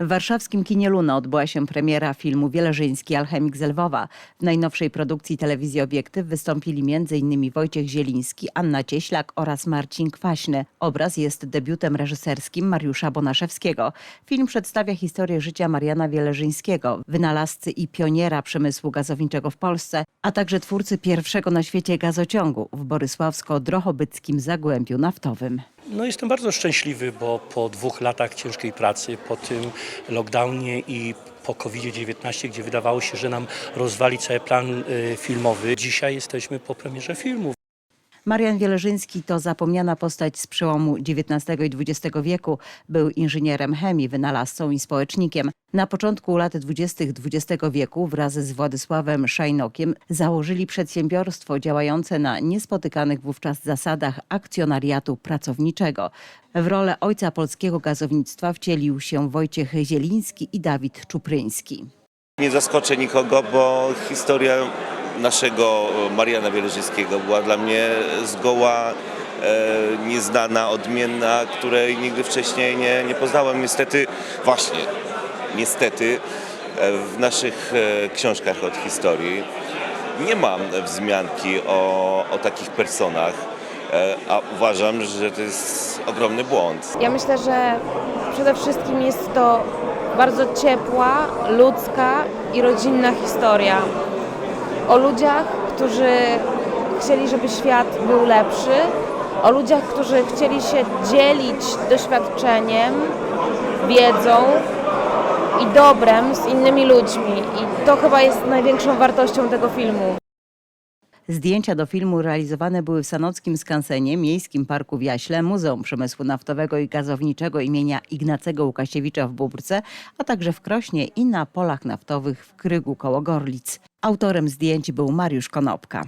W warszawskim kinie Luna odbyła się premiera filmu Wieleżyński Alchemik z Lwowa. W najnowszej produkcji telewizji Obiektyw wystąpili m.in. Wojciech Zieliński, Anna Cieślak oraz Marcin Kwaśny. Obraz jest debiutem reżyserskim Mariusza Bonaszewskiego. Film przedstawia historię życia Mariana Wieleżyńskiego, wynalazcy i pioniera przemysłu gazowniczego w Polsce, a także twórcy pierwszego na świecie gazociągu w Borysławsko-Drohobyckim Zagłębiu Naftowym. No jestem bardzo szczęśliwy, bo po dwóch latach ciężkiej pracy, po tym lockdownie i po COVID-19, gdzie wydawało się, że nam rozwali cały plan y, filmowy, dzisiaj jesteśmy po premierze filmu. Marian Wieleżyński to zapomniana postać z przełomu XIX i XX wieku. Był inżynierem chemii, wynalazcą i społecznikiem. Na początku lat XX XX wieku wraz z Władysławem Szajnokiem założyli przedsiębiorstwo działające na niespotykanych wówczas zasadach akcjonariatu pracowniczego. W rolę ojca polskiego gazownictwa wcielił się Wojciech Zieliński i Dawid Czupryński. Nie zaskoczę nikogo, bo historia naszego Mariana Wielerzyńskiego była dla mnie zgoła e, nieznana, odmienna, której nigdy wcześniej nie, nie poznałem. Niestety, właśnie, niestety e, w naszych e, książkach od historii nie ma wzmianki o, o takich personach, e, a uważam, że to jest ogromny błąd. Ja myślę, że przede wszystkim jest to bardzo ciepła, ludzka i rodzinna historia o ludziach, którzy chcieli, żeby świat był lepszy, o ludziach, którzy chcieli się dzielić doświadczeniem, wiedzą i dobrem z innymi ludźmi. I to chyba jest największą wartością tego filmu. Zdjęcia do filmu realizowane były w Sanockim Skansenie, Miejskim Parku w Jaśle, Muzeum Przemysłu Naftowego i Gazowniczego imienia Ignacego Łukasiewicza w Bóbrce, a także w Krośnie i na polach naftowych w Krygu koło Gorlic. Autorem zdjęć był Mariusz Konopka.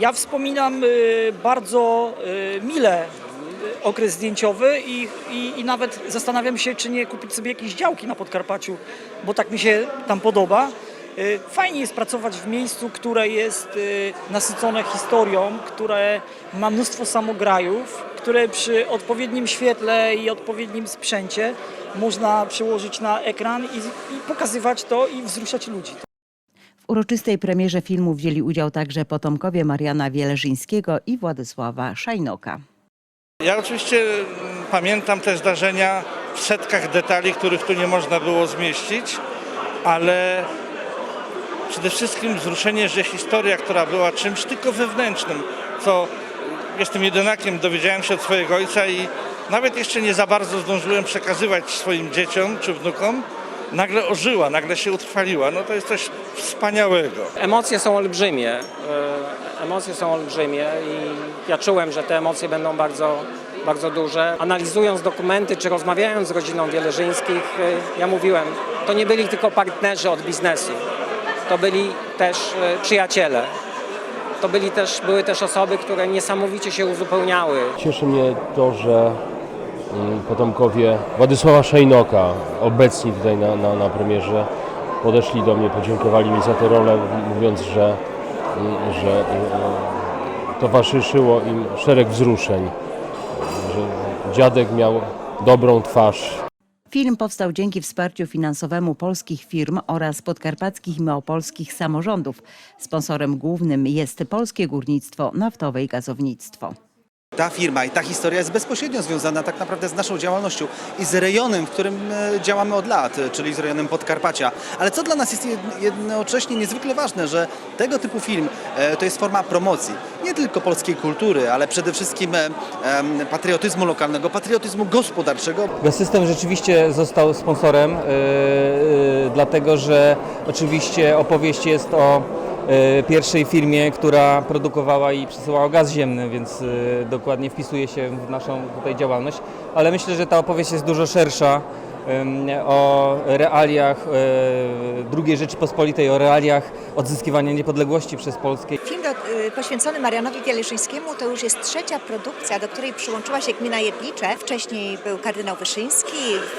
Ja wspominam y, bardzo y, mile y, okres zdjęciowy i, i, i nawet zastanawiam się, czy nie kupić sobie jakieś działki na Podkarpaciu, bo tak mi się tam podoba. Fajnie jest pracować w miejscu, które jest nasycone historią, które ma mnóstwo samograjów, które przy odpowiednim świetle i odpowiednim sprzęcie można przyłożyć na ekran i, i pokazywać to i wzruszać ludzi. Uroczystej premierze filmu wzięli udział także potomkowie Mariana Wieleżyńskiego i Władysława Szajnoka. Ja oczywiście mm, pamiętam te zdarzenia w setkach detali, których tu nie można było zmieścić, ale przede wszystkim wzruszenie, że historia, która była czymś tylko wewnętrznym, co jestem jedynakiem, dowiedziałem się od swojego ojca i nawet jeszcze nie za bardzo zdążyłem przekazywać swoim dzieciom czy wnukom, nagle ożyła, nagle się utrwaliła. No to jest coś wspaniałego. Emocje są olbrzymie. e, Emocje są olbrzymie i ja czułem, że te emocje będą bardzo, bardzo duże. Analizując dokumenty czy rozmawiając z rodziną Wieleżyńskich, e, ja mówiłem, to nie byli tylko partnerzy od biznesu. To byli też e, przyjaciele. To byli też, były też osoby, które niesamowicie się uzupełniały. Cieszy mnie to, że potomkowie Władysława Szejnoka, obecni tutaj na, na, na premierze, podeszli do mnie, podziękowali mi za tę rolę, mówiąc, że, mm, że y, towarzyszyło im szereg wzruszeń, że dziadek miał dobrą twarz, Film powstał dzięki wsparciu finansowemu polskich firm oraz podkarpackich i małopolskich samorządów. Sponsorem głównym jest Polskie Górnictwo Naftowe i Gazownictwo. Ta firma i ta historia jest bezpośrednio związana tak naprawdę z naszą działalnością i z rejonem, w którym e, działamy od lat, e, czyli z rejonem Podkarpacia. Ale co dla nas jest jed- jednocześnie niezwykle ważne, że tego typu film e, to jest forma promocji nie tylko polskiej kultury, ale przede wszystkim patriotyzmu lokalnego, patriotyzmu gospodarczego, Gaz-System rzeczywiście został sponsorem, dlatego że oczywiście opowieść jest o pierwszej firmie, która produkowała i przesyłała gaz ziemny, więc yy, dokładnie wpisuje się w naszą tutaj działalność. Ale myślę, że ta opowieść jest dużo szersza o realiach yy, II Rzeczypospolitej, o realiach odzyskiwania niepodległości przez Polskę. Film y, poświęcony Marianowi Wielerzyńskiemu to już jest trzecia produkcja, do której przyłączyła się gmina Jedlicze. Wcześniej był kardynał Wyszyński,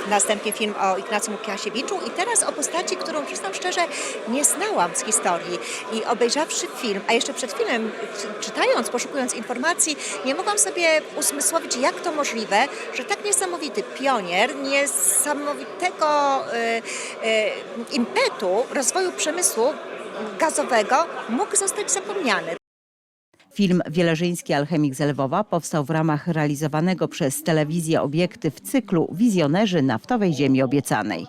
następnie film o Ignacym Łukasiewiczu i teraz o postaci, którą przyznam szczerze nie znałam z historii. I obejrzawszy film, a jeszcze przed filmem czy- czytając, poszukując informacji, nie mogłam sobie usmysłowić, jak to możliwe, że tak niesamowity pionier, niesamowitego y, y, impetu rozwoju przemysłu gazowego mógł zostać zapomniany. Film Wieleżyński Alchemik z Lwowa powstał w ramach realizowanego przez telewizję obiektyw cyklu Wizjonerzy Naftowej Ziemi Obiecanej.